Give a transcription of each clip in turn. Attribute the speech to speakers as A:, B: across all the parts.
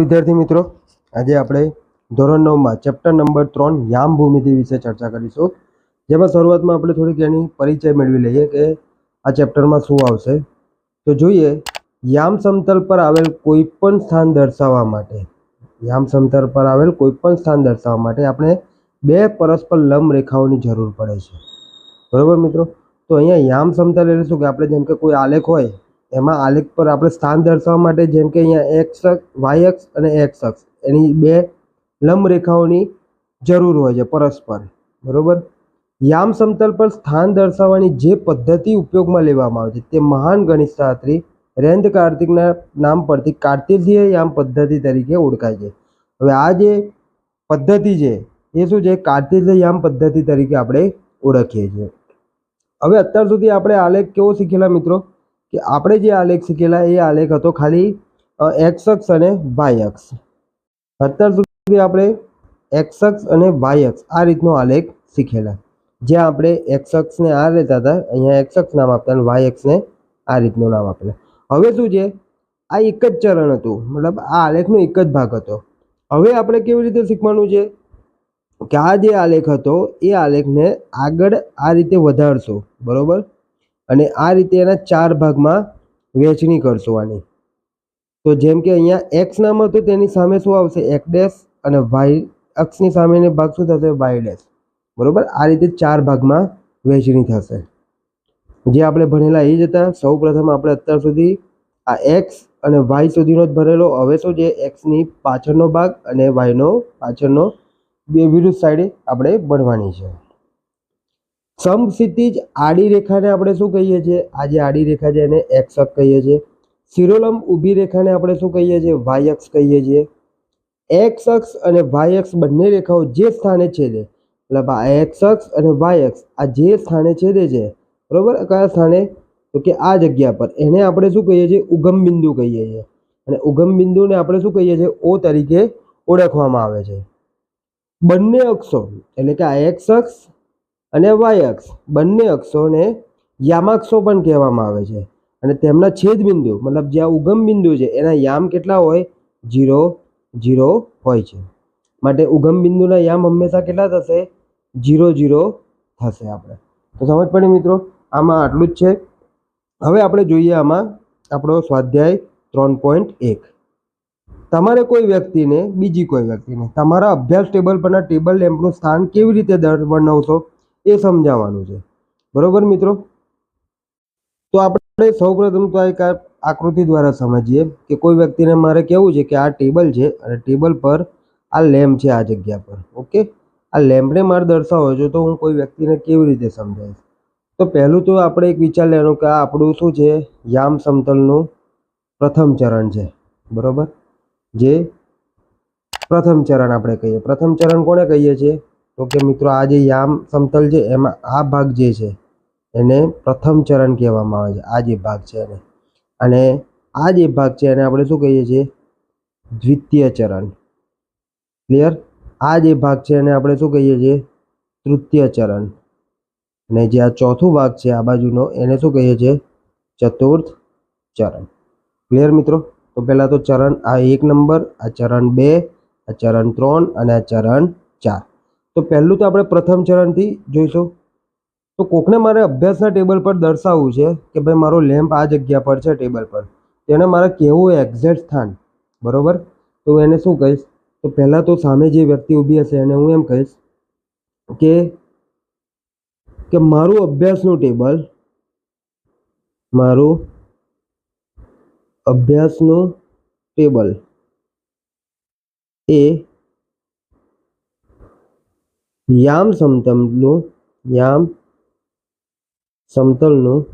A: વિદ્યાર્થી મિત્રો, આજે આપણે ધોરણ નવમાં ચેપ્ટર નંબર ત્રણ યામ ભૂમિતિ વિશે ચર્ચા કરીશું. જેમાં શરૂઆતમાં આપણે થોડીક એની પરિચય મેળવી લઈએ કે આ ચેપ્ટરમાં શું આવશે. તો જોઈએ, યામ સમતલ પર આવેલ કોઈ પણ સ્થાન દર્શાવવા માટે, યામ સમતલ પર આવેલ કોઈ પણ સ્થાન દર્શાવવા માટે આપણે બે પરસ્પર લંબ રેખાઓની જરૂર પડે છે. બરોબર મિત્રો? તો અહીંયા યામ સમતલ એટલે શું? કે આપણે જેમ કે કોઈ આલેખ હોય એમાં આલેખ પર આપણે સ્થાન દર્શાવવા માટે જેમ કે અહીંયા એક્સ વાય અક્ષ અને એક્સ અક્ષ. એની બે લંબ રેખાઓની જરૂર હોય છે પરસ્પર. બરોબર? યામ સમતલ પર સ્થાન દર્શાવવાની જે પદ્ધતિ ઉપયોગમાં લેવામાં આવે છે તે મહાન ગણિતશાસ્ત્રી રેન્દ કાર્તિકના નામ પરથી કાર્તેશીય યામ પદ્ધતિ તરીકે ઓળખાય છે. હવે આ જે પદ્ધતિ છે, એ શું છે? કાર્તેશીય યામ પદ્ધતિ તરીકે આપણે ઓળખીએ છીએ. હવે અત્યાર સુધી આપણે આલેખ કેવો શીખેલા મિત્રો? કે આપણે જે આલેખ શીખેલા એ આલેખ હતો ખાલી એક્સ અક્ષ અને વાય અક્ષ. અત્યાર સુધી આપણે એક્સ અક્ષ અને વાય અક્ષ આ રીતનો આલેખ શીખેલા. જ્યાં આપણે એક્સ અક્ષને આ લેતા હતા, અહીંયા એક્સ અક્ષ નામ આપતા અને વાય અક્ષને આ રીતનું નામ આપેલા. હવે શું છે? આ એક જ ચરણ હતું, મતલબ આ આલેખનો એક જ ભાગ હતો. હવે આપણે કેવી રીતે શીખવાનું છે? કે આ જે આલેખ હતો, એ આલેખને આગળ આ રીતે વધારશો, બરોબર? અને આ રીતે એના ચાર ભાગમાં વહેંચણી કરશો આની. તો જેમ કે અહીંયા એક્સ નામ હતું તેની સામે શું આવશે? એક ડેશ અને વાય અક્ષની સામેનો ભાગ શું થશે? Y dash. બરાબર? આ રીતે ચાર ભાગમાં વહેંચણી થશે. જે આપણે ભણેલા એ જ હતા. સૌ પ્રથમ આપણે અત્યાર સુધી આ એક્સ અને વાય સુધીનો જ ભરેલો હવે શું છે? એક્સની પાછળનો ભાગ અને વાયનો પાછળનો બે વિરુદ્ધ સાઈડે આપણે ભણવાની છે. સમક્ષિતિજ આડી રેખાને આપણે શું કહીએ છીએ? આ જે આડી રેખા છે એને એક્સ અક્ષ કહીએ છીએ. શિરોલંબ ઊભી રેખાને આપણે શું કહીએ છીએ? વાય અક્ષ કહીએ છીએ. એક્સ અક્ષ અને વાય અક્ષ બંને રેખાઓ જે સ્થાને છેદે, મતલબ આ એક્સ અક્ષ અને વાય અક્ષ, આ જે સ્થાને છેદે છે, બરાબર? કયા સ્થાને? તો કે આ જગ્યા પર. એને આપણે શું કહીએ છીએ? ઉગમ બિંદુ કહીએ છીએ. અને ઉગમ બિંદુને આપણે શું કહીએ છીએ? ઓ તરીકે ઓળખવામાં આવે છે. બંને અક્ષો, એટલે કે આ એક્સ અક્ષ અને વાય અક્ષ, બંને અક્ષોને યામાક્ષો પણ કહેવામાં આવે છે. અને તેમના છેદ બિંદુ મતલબ જ્યાં ઉગમ બિંદુ છે, એના યામ કેટલા હોય? જીરો જીરો હોય છે. માટે ઉગમ બિંદુના યામ હંમેશા કેટલા થશે? જીરો જીરો થશે આપણે. તો સમજ પડી મિત્રો? આમાં આટલું જ છે. હવે આપણે જોઈએ આમાં આપણો સ્વાધ્યાય ત્રણ પોઈન્ટ એક. તમારે કોઈ વ્યક્તિને, બીજી કોઈ વ્યક્તિને તમારા અભ્યાસ ટેબલ પરના ટેબલ લેમ્પનું સ્થાન કેવી રીતે દર વર્ણવશો? એ સમજાવવાનું છે. બરોબર મિત્રો? તો આપણે સૌપ્રથમ તો એક આકૃતિ દ્વારા સમજીએ કે કોઈ વ્યક્તિને મારે કેવું છે કે આ ટેબલ છે અને ટેબલ પર આ લેમ્પ છે આ જગ્યા પર. ઓકે? આ લેમ્પને મારે દર્શાવો છો તો હું કોઈ વ્યક્તિને કેવી રીતે સમજાવીશ? તો પહેલું તો આપણે એક વિચાર લેવાનું કે આ આપણું શું છે? યામ સમતલનું પ્રથમ ચરણ છે. બરોબર? જે પ્રથમ ચરણ આપણે કહીએ. પ્રથમ ચરણ કોને કહીએ છીએ? તો કે મિત્રો, આ જે યામ સમતલ છે, એમાં આ ભાગ જે છે, એને પ્રથમ ચરણ કહેવામાં આવે છે. આ જે ભાગ છે એને. અને આ જે ભાગ છે એને આપણે શું કહીએ છીએ? દ્વિતીય ચરણ. ક્લિયર આ જે ભાગ છે એને આપણે શું કહીએ છીએ? તૃતીય ચરણ. અને જે આ ચોથું ભાગ છે આ બાજુનો, એને શું કહીએ છીએ? ચતુર્થ ચરણ. ક્લિયર મિત્રો? તો પહેલાં તો ચરણ આ એક નંબર, આ ચરણ બે, આ ચરણ ત્રણ અને આ ચરણ ચાર. તો પહેલું તો આપણે પ્રથમ ચરણથી જોઈશું. તો કોકને મારે અભ્યાસના ટેબલ પર દર્શાવવું છે કે ભાઈ મારો લેમ્પ આ જગ્યા પર છે ટેબલ પર. તેને મારે કહેવું એક્ઝેક્ટ સ્થાન? બરાબર? તો એને શું કહીશ? તો પહેલાં તો સામે જે વ્યક્તિ ઊભી હશે એને હું એમ કહીશ કે કે મારું અભ્યાસનું ટેબલ, મારું અભ્યાસનું ટેબલ એ યામ સમતલનું યામ સમતલનું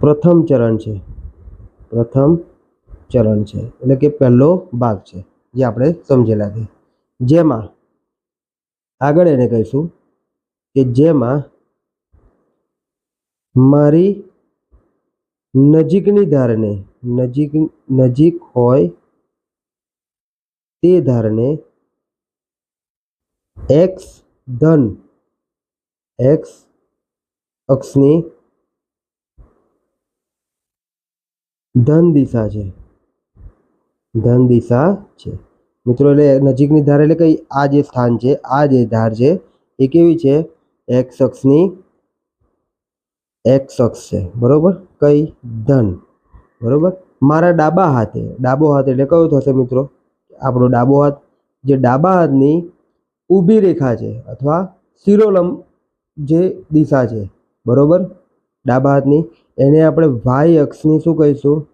A: પ્રથમ ચરણ છે. પ્રથમ ચરણ છે. એટલે કે પહેલો ભાગ છે, જે આપણે સમજેલા છે. જેમાં આગળ એને કહીશું કે જેમાં મારી નજીકની ધારને નજીક નજીક હોય તે ધારને એક્સ ધન એક્સ અક્ષની ધન દિશા છે. ધન દિશા છે. મિત્રો, એટલે નજીકની ધાર એટલે કઈ આ જે સ્થાન છે, આ જે ધાર છે, એ કેવી છે? એક્સ અક્ષની એક્સ અક્ષ છે. બરોબર? કઈ? ધન. બરોબર? મારા ડાબા હાથે. ડાબો હાથ એટલે કયો થશે મિત્રો? આપણો ડાબો હાથ. જે ડાબા હાથની ઊભી રેખા છે અથવા શિરોલંબ જે દિશા છે. બરોબર? ડાબા હાથની. એને આપણે વાય અક્ષની શું કહીશું?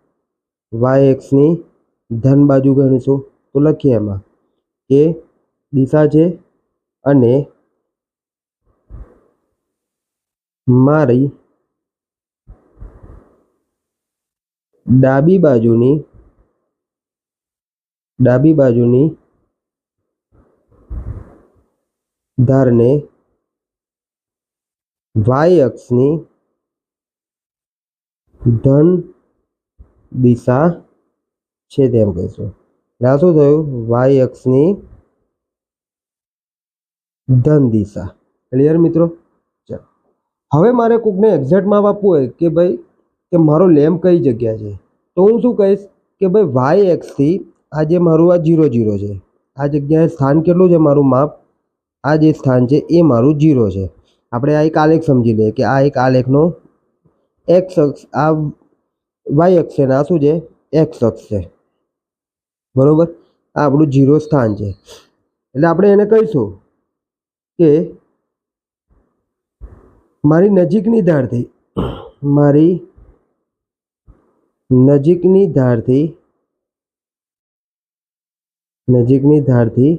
A: વાય અક્ષની ધન બાજુ ગણીશું. તો લખીએ એમાં કે દિશા છે અને મારી ડાબી બાજુની ડાબી બાજુની ધારને વાય અક્ષની ધન દિશા છે તેમ કહીશું. આ શું થયું? વાય અક્ષની ધન દિશા. ક્લિયર મિત્રો? ચાલો. હવે મારે કોકને એક્ઝેક્ટ માપ આપવું હોય કે ભાઈ, કે મારો લેમ્પ કઈ જગ્યા છે? તો હું શું કહીશ? કે ભાઈ, વાય એક્સથી આ જે મારું આ જીરો જીરો છે. આ જગ્યાએ સ્થાન કેટલું છે મારું માપ? આ જે સ્થાન છે, એ મારું જીરો છે. આપણે આ એક આલેખ સમજી લઈએ કે આ એક આલેખનો એક્સ અક્ષ, આ વાય અક્ષ છે આ શું છે? એક્સ અક્ષ છે. બરાબર? આ આપણું જીરો સ્થાન છે. એટલે આપણે એને કહીશું કે મારી નજીકની ધારથી, મારી નજીકની ધારથી નજીકની ધારથી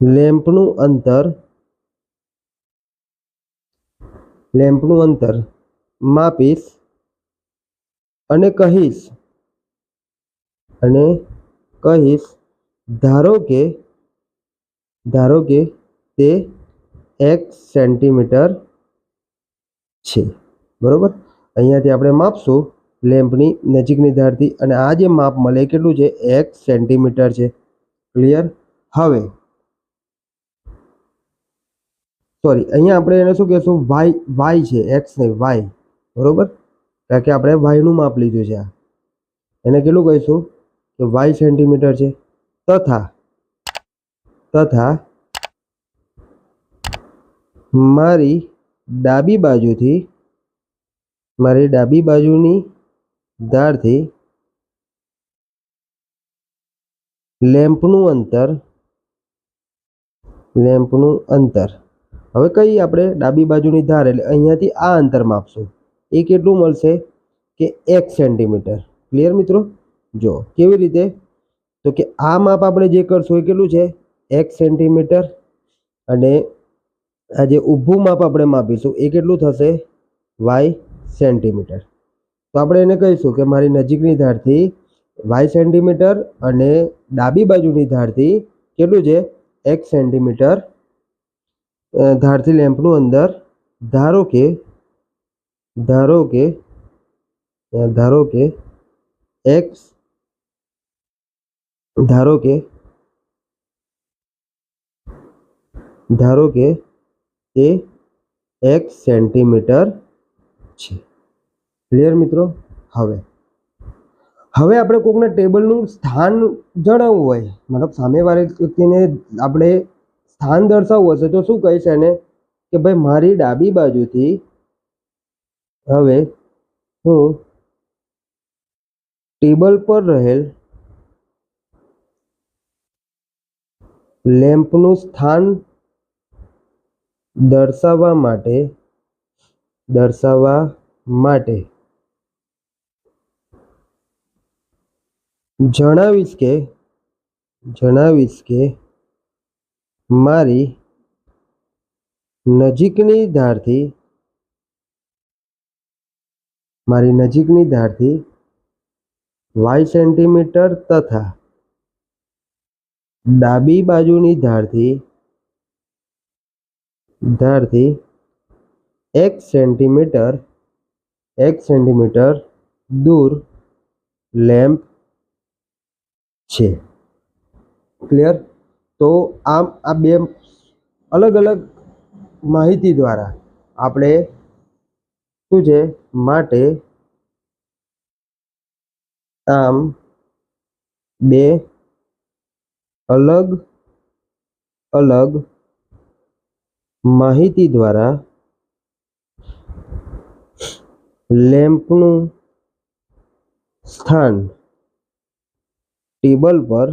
A: લેમ્પનું અંતર લેમ્પનું અંતર માપીશ અને કહીશ અને કહીશ, ધારો કે ધારો કે તે એક સેન્ટીમીટર છે. બરોબર? અહીંયાથી આપણે માપશું લેમ્પની નજીકની ધારથી, અને આ જે માપ મળે કેટલું છે? એક સેન્ટીમીટર છે. ક્લિયર? હવે સોરી, અહીંયા આપણે એને શું કહેશું? વાય વાય છે, એક્સ નહીં, વાય. બરાબર? કારણ કે આપણે વાયનું માપ લીધું છે આ. એને કેટલું કહીશું? કે વાય સેન્ટીમીટર છે. તથા તથા, મારી ડાબી બાજુથી, મારી ડાબી બાજુની ધારથી લેમ્પનું અંતર લેમ્પનું અંતર. હવે કઈ આપણે ડાબી બાજુની ધાર એટલે અહીંયાથી આ અંતર માપશું. એ કેટલું મળશે? કે એક સેન્ટીમીટર. ક્લિયર મિત્રો? જો, કેવી રીતે? તો કે આ માપ આપણે જે કરશું એ કેટલું છે? એક સેન્ટીમીટર. અને આ જે ઊભું માપ આપણે માપીશું એ કેટલું થશે? Y centimetre. તો આપણે એને કહીશું કે મારી નજીકની ધારથી વાય સેન્ટીમીટર અને ડાબી બાજુની ધારથી કેટલું છે? એક સેન્ટીમીટર ધારથી લેમ્પનું અંદર ધારો કે ધારો કે ધારો કે એક્સ, ધારો કે ધારો કે તે એક સેન્ટીમીટર છે. ક્લિયર મિત્રો? હવે. હવે આપણે કોકને ટેબલનું સ્થાન જણાવવું હોય. મતલબ સામેવાળી વ્યક્તિને આપણે સ્થાન દર્શાવવું હશે તો શું કહીશ એને? કે ભાઈ, મારી ડાબી બાજુથી હવે હું ટેબલ પર રહેલ લેમ્પનું સ્થાન દર્શાવવા માટે દર્શાવવા માટે જણાવીશ કે જણાવીશ કે મારી નજીકની ધારથી, મારી નજીકની ધારથી વાય સેન્ટીમીટર તથા ડાબી બાજુની ધારથી ધારથી એક સેન્ટીમીટર એક સેન્ટીમીટર દૂર લેમ્પ છે. ક્લિયર? તો આમ આ બે અલગ અલગ માહિતી દ્વારા આપણે શું છે? માટે આમ બે અલગ અલગ માહિતી દ્વારા લેમ્પનું સ્થાન ટેબલ પર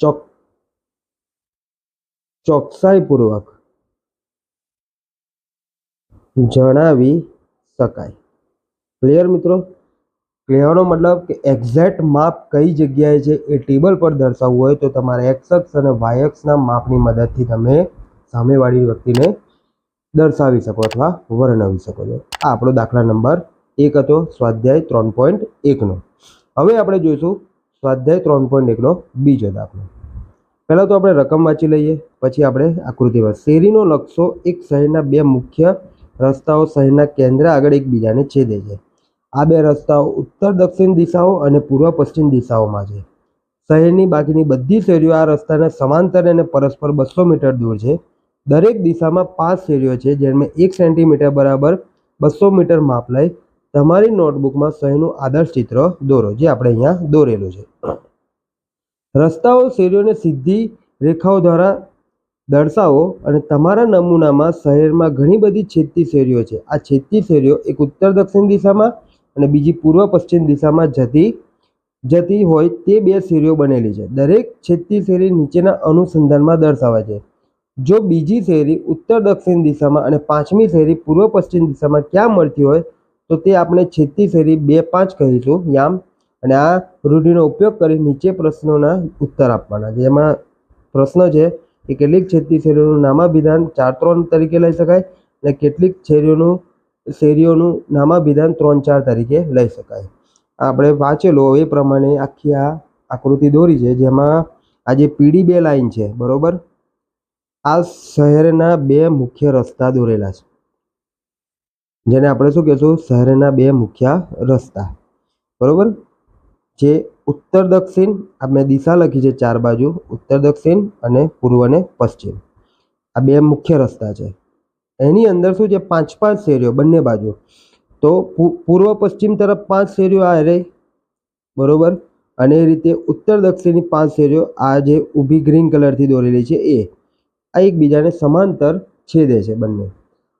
A: ચોક ચોકસાઈપૂર્વક જણાવી શકાય. ક્લિયર મિત્રો? કહેવાનો મતલબ કે એક્ઝેક્ટ માપ કઈ જગ્યાએ છે એ ટેબલ પર દર્શાવવું હોય તો તમારે એક્સ અક્ષ અને વાય અક્ષના માપની મદદથી તમે સામેવાળી વ્યક્તિને દર્શાવી શકો અથવા વર્ણવી શકો છો. આ આપણો દાખલા નંબર એક હતો, સ્વાધ્યાય ત્રણ પોઈન્ટ એકનો. હવે આપણે જોઈશું સ્વાધ્યાય ત્રણ પોઈન્ટ એકનો બીજો દાખલો. પહેલાં તો આપણે રકમ વાંચી લઈએ, પછી આપણે આકૃતિમાં શેરીનો નકશો એક શહેરના બે મુખ્ય રસ્તાઓ શહેરના કેન્દ્ર આગળ એકબીજાને છેદે છે. આ બે રસ્તાઓ ઉત્તર, દક્ષિણ દિશાઓ અને પૂર્વ, પશ્ચિમ દિશાઓમાં છે. શહેરની બાકીની બધી શેરીઓ આ રસ્તાને સમાંતર અને પરસ્પર બસો મીટર દૂર છે. દરેક દિશામાં પાંચ શેરીઓ છે, જેમાં એક સેન્ટીમીટર બરાબર બસો મીટર માપ લઈ તમારી નોટબુકમાં શહેરનું આદર્શ ચિત્ર દોરો, જે આપણે અહીંયા દોરેલું છે. રસ્તાઓ, શેરીઓને સીધી રેખાઓ દ્વારા દર્શાવો અને તમારા નમૂનામાં શહેરમાં ઘણી બધી છેદતી શેરીઓ છે. આ છેદતી શેરીઓ એક ઉત્તર દક્ષિણ દિશામાં અને બીજી પૂર્વ પશ્ચિમ દિશામાં જતી જતી હોય તે બે શેરીઓ બનેલી છે. દરેક છેદતી શેરી નીચેના અનુસંધાનમાં દર્શાવાય છે. જો બીજી શેરી ઉત્તર દક્ષિણ દિશામાં અને પાંચમી શેરી પૂર્વ પશ્ચિમ દિશામાં ક્યાં મળતી હોય તો તે આપણે છેતી શેરી બે પાંચ કહીશું યામ. અને આ રૂઢિનો ઉપયોગ કરી નીચે પ્રશ્નોના ઉત્તર આપવાના એમાં પ્રશ્ન છે કે કેટલીક છેતી શેરીઓનું નામાભિધાન ચાર ત્રણ તરીકે લઈ શકાય અને કેટલીક શેરીઓનું શેરીઓનું નામાભિધાન ત્રણ ચાર તરીકે લઈ શકાય. આપણે વાંચેલો એ પ્રમાણે આખી આ આકૃતિ દોરી છે, જેમાં આ જે પીડી બે લાઈન છે, બરાબર? આ શહેરના બે મુખ્ય રસ્તા દોરેલા છે. જેને આપણે શું કહેશું? શહેરના બે મુખ્ય રસ્તા. બરાબર? જે ઉત્તર દક્ષિણ, આ મેં દિશા લખી છે ચાર બાજુ, ઉત્તર દક્ષિણ અને પૂર્વ અને પશ્ચિમ. આ બે મુખ્ય રસ્તા છે. એની અંદર શું છે? પાંચ પાંચ શેરીઓ, બંને બાજુ. તો પૂર્વ પશ્ચિમ તરફ પાંચ શેરીઓ આ રહી બરાબર? અને એ રીતે ઉત્તર દક્ષિણની પાંચ શેરીઓ આ જે ઊભી ગ્રીન કલરથી દોરેલી છે એ. આ એકબીજાને સમાંતર છેદે છે બંને.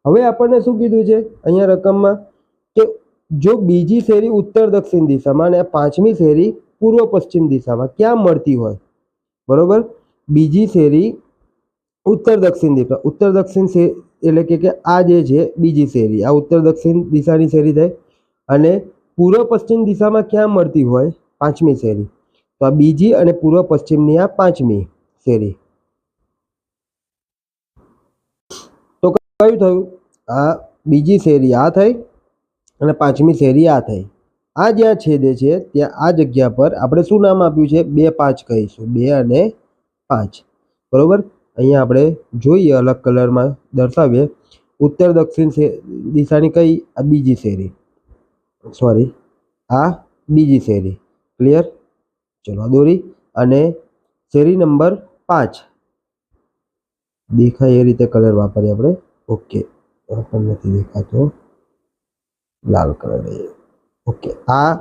A: હવે આપણને શું કીધું છે? અહીંયા રકમમાં કે જો બીજી શેરી ઉત્તર દક્ષિણ દિશામાં અને પાંચમી શેરી પૂર્વ પશ્ચિમ દિશામાં ક્યાં મળતી હોય? બરોબર? બીજી શેરી ઉત્તર દક્ષિણ દિશા, ઉત્તર દક્ષિણ એટલે કે કે આ જે છે બીજી શેરી, આ ઉત્તર દક્ષિણ દિશાની શેરી થાય. અને પૂર્વ પશ્ચિમ દિશામાં ક્યાં મળતી હોય? પાંચમી શેરી. તો આ બીજી અને પૂર્વ પશ્ચિમની આ પાંચમી શેરી. તો કયું થયું? આ બીજી શેરી આ થઈ અને પાંચમી શેરી આ થઈ. આ જ્યાં છેદે છે, ત્યાં આ જગ્યા પર આપણે શું નામ આપ્યું છે? બે પાંચ કહીશું. બે અને પાંચ. બરોબર? અહીંયા આપણે જોઈએ અલગ કલરમાં દર્શાવીએ. ઉત્તર, દક્ષિણ દિશાની કઈ? આ બીજી શેરી. સોરી આ બીજી શેરી. ક્લિયર ચલો દોરી. અને શેરી નંબર પાંચ. દેખાય એ રીતે કલર વાપરીએ આપણે. ઓકે. પણ નથી દેખાતો લાલ કલર ઓકે આ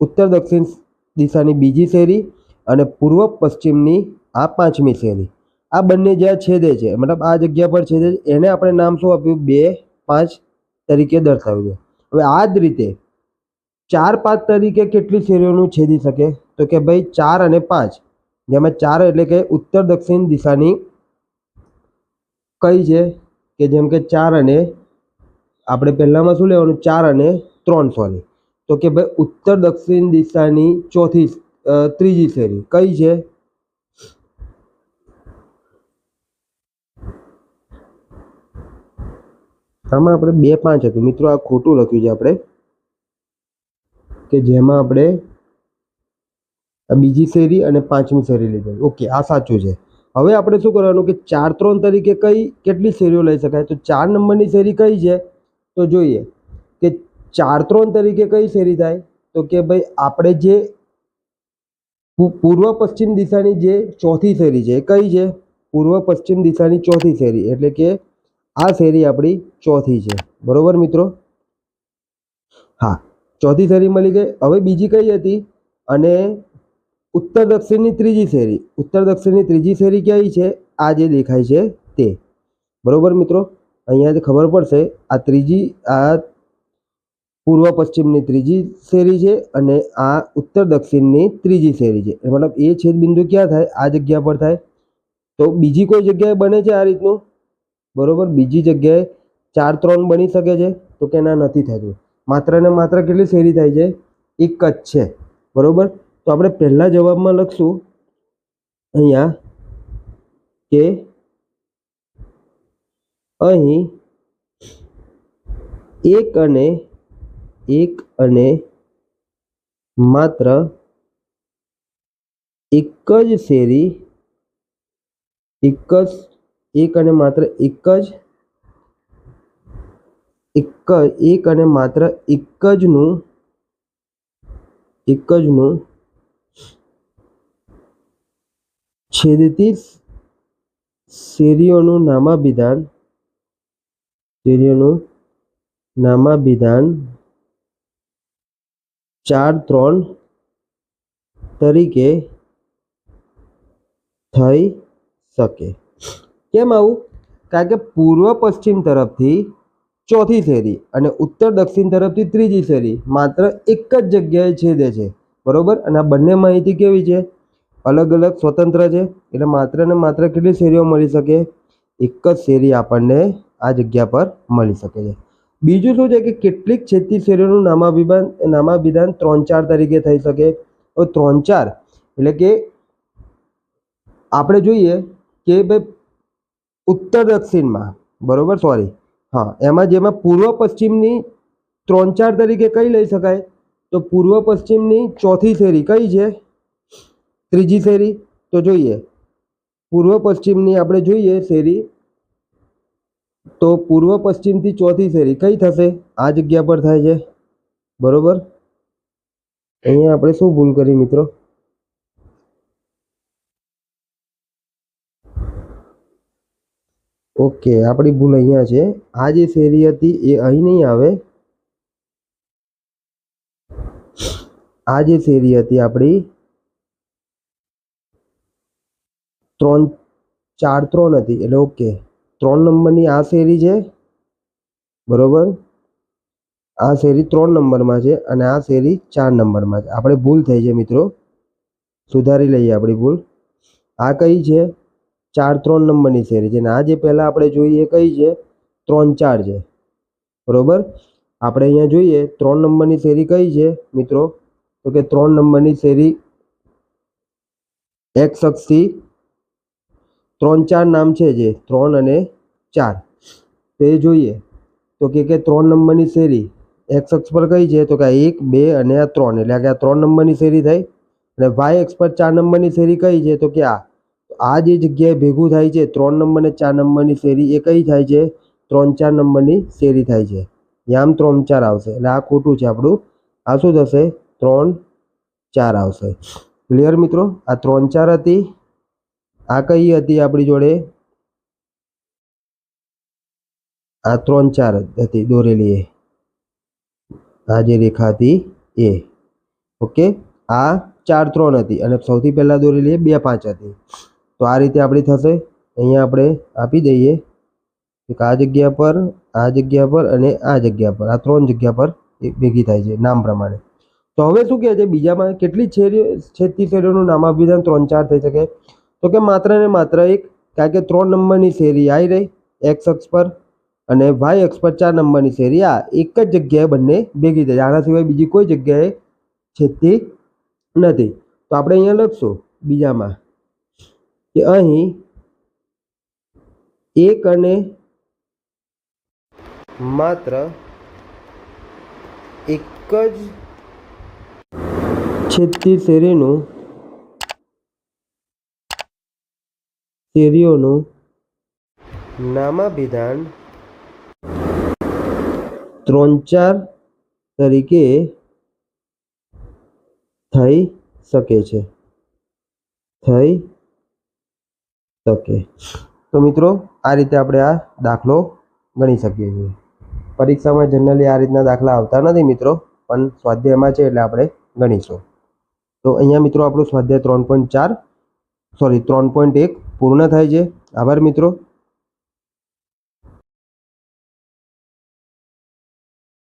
A: ઉત્તર દક્ષિણ દિશાની બીજી શેરી અને પૂર્વ પશ્ચિમની આ પાંચમી શેરી. આ બંને જ્યાં છેદે છે, મતલબ આ જગ્યા પર છેદે છે, એને આપણે નામ શું આપ્યું? બે પાંચ તરીકે દર્શાવ્યું છે. હવે આ જ રીતે ચાર પાંચ તરીકે કેટલી શેરીઓનું છેદી શકે? તો કે ભાઈ ચાર અને પાંચ, જેમાં ચાર એટલે કે ઉત્તર દક્ષિણ દિશાની કઈ છે? કે જેમ કે ચાર અને આપણે પહેલામાં શું લેવાનું? ચાર અને ત્રણ સોરી તો કે ભાઈ ઉત્તર દક્ષિણ દિશાની ચોથી ત્રીજી શેરી. કઈ છે? આમાં આપણે બે પાંચ હતું. મિત્રો, આ ખોટું લખ્યું છે આપણે. કે જેમાં આપણે બીજી શેરી અને પાંચમી શેરી લીધી ઓકે, આ સાચું છે. હવે આપણે શું કરવાનું કે ચાર ત્રણ તરીકે કઈ કેટલી શેરીઓ લઈ શકાય? તો ચાર નંબરની શેરી કઈ છે? તો જોઈએ કે ચાર ત્રણ તરીકે કઈ શેરી થાય? તો કે ભાઈ આપણે જે પૂર્વ પશ્ચિમ દિશાની જે ચોથી શેરી છે એ કઈ છે? પૂર્વ પશ્ચિમ દિશાની ચોથી શેરી. એટલે કે આ શેરી આપણી ચોથી છે. બરોબર મિત્રો? હા. ચોથી શેરી મળી ગઈ. હવે બીજી કઈ હતી? અને ઉત્તર દક્ષિણની ત્રીજી શેરી. ઉત્તર દક્ષિણની ત્રીજી શેરી કઈ છે? આ જે દેખાય છે તે. બરોબર મિત્રો? અહીંયાથી ખબર પડશે, આ ત્રીજી, આ પૂર્વ પશ્ચિમની ત્રીજી શેરી છે અને આ ઉત્તર દક્ષિણની ત્રીજી શેરી છે. મતલબ એ છેદ બિંદુ ક્યાં થાય? આ જગ્યા પર થાય. તો બીજી કોઈ જગ્યાએ બને છે આ રીતનું? બરોબર? બીજી જગ્યાએ ચાર, ત્રણ બની શકે છે? તો કે ના, નથી થતું. માત્ર ને માત્ર કેટલી શેરી થાય છે? એક જ છે. બરોબર? તો આપણે પહેલા જવાબમાં લખશું અહીંયા કે અહીં એક અને એક અને માત્ર એક જ શેરી, એક જ, એક અને માત્ર એક જ, એક એક અને માત્ર એક જ નું, એક જ નું છેદતી શેરીઓનું નામાભિધાન શેરીઓનું નામાભિધાન ચાર ત્રણ તરીકે થઈ શકે. કેમ આવું? કારણ કે પૂર્વ પશ્ચિમ તરફથી ચોથી શેરી અને ઉત્તર દક્ષિણ તરફથી ત્રીજી શેરી માત્ર એક જ જગ્યાએ છેદે છે. બરોબર? અને આ બંને માહિતી કેવી છે? અલગ અલગ સ્વતંત્ર છે. એટલે માત્ર ને માત્ર કેટલી શેરીઓ મળી શકે? એક જ શેરી આપણને આ જગ્યા પર મળી શકે છે. બીજું શું છે કે કેટલીક છેતી શેરીઓનું નામાભિધાન નામાભિધાન ત્રણ ચાર તરીકે થઈ શકે. હવે ત્રણ ચાર એટલે કે આપણે જોઈએ કે ભાઈ ઉત્તર દક્ષિણમાં, બરાબર? સોરી હા, એમાં જેમાં પૂર્વ પશ્ચિમની ત્રણ ચાર તરીકે કઈ લઈ શકાય? તો પૂર્વ પશ્ચિમની ચોથી શેરી કઈ છે? ત્રીજી શેરી, તો જોઈએ. પૂર્વ પશ્ચિમની આપણે જોઈએ શેરી. તો પૂર્વ પશ્ચિમથી ચોથી શેરી કઈ થશે? આ જગ્યા પર થાય છે. બરોબર? અહીંયા આપણે શું ભૂલ કરી મિત્રો? ઓકે, આપણી ભૂલ અહીંયા છે. આ જે શેરી હતી એ અહીં નહીં આવે. આ જે શેરી હતી આપણી ત્રણ, ચાર ત્રણ હતી, એટલે ઓકે ત્રણ નંબરની આ શેરી છે, બરોબર? આ શેરી ત્રણ નંબરમાં છે અને આ શેરી ચાર નંબરમાં છે. આપણે ભૂલ થઈ છે મિત્રો. સુધારી લઈએ આપણી ભૂલ. આ કઈ છે? ચાર ત્રણ નંબરની શેરી છે. અને આ જે પહેલાં આપણે જોઈએ કઈ છે? ત્રણ ચાર છે. બરોબર? આપણે અહીંયા જોઈએ ત્રણ નંબરની શેરી કઈ છે મિત્રો? તો કે ત્રણ નંબરની શેરી એક્સ અક્ષથી ત્રણ ચાર નામ છે જે, ત્રણ અને ચાર. તો એ જોઈએ. તો કે કે ત્રણ નંબરની શેરી એક્સ અક્ષ પર કઈ છે? તો કે આ એક, બે અને આ ત્રણ. એટલે કે આ ત્રણ નંબરની શેરી થઈ. અને વાય અક્ષ પર ચાર નંબરની શેરી કઈ છે? તો કે આ આ જે જગ્યાએ ભેગું થાય છે, ત્રણ નંબર અને ચાર નંબરની શેરી એ કઈ થાય છે? ત્રણ ચાર નંબરની શેરી થાય છે. યામ ત્રણ ચાર આવશે. એટલે આ ખોટું છે આપણું. આ શું થશે? ત્રણ ચાર આવશે. ક્લિયર મિત્રો? આ ત્રણ ચાર હતી. આ કઈ હતી આપણી જોડે? આ ત્રણ ચાર હતી, દોરેલી એ. આ જે રેખા હતી, એ. ઓકે આ ચાર ત્રણ હતી અને સૌથી પહેલાં દોરેલી એ બે પાંચ હતી. તો આ રીતે આપણી થશે. અહીંયા આપણે આપી દઈએ આ જગ્યા પર, આ જગ્યા પર અને આ જગ્યા પર. આ ત્રણ જગ્યા પર ભેગી થાય છે, નામ પ્રમાણે. તો હવે શું કહે છે? બીજામાં કેટલી છેદતી શેરીઓનું નામાભિધાન ત્રણ ચાર થઈ શકે? તો કે માત્ર ને માત્ર એક, કારણ કે ત્રણ નંબરની શેરી આવી રહી એક્સ અક્ષ પર અને વાય અક્ષ પર ચાર નંબરની શેરી. આ એક જ જગ્યાએ બંને ભેગી થઈ આના સિવાય બીજી કોઈ જગ્યાએ છેદતી નથી. તો આપણે અહીંયા લખશું બીજામાં કે અહીં એક અને માત્ર એક જ છેદતી શેરીનું શેરીઓનું નામાભિધાન ત્રણ ચાર તરીકે થઈ શકે છે. થઈ શકે. તો મિત્રો આ રીતે આપણે આ દાખલો ગણી શકીએ છીએ. પરીક્ષામાં જનરલી આ રીતના દાખલા આવતા નથી મિત્રો પણ સ્વાધ્યાયમાં છે એટલે આપણે ગણીશું. તો અહીંયા મિત્રો આપણું સ્વાધ્યાય ત્રણ પોઈન્ટ ચાર સોરી ત્રણ પોઈન્ટ એક પૂર્ણ થાય છે. આભાર મિત્રો.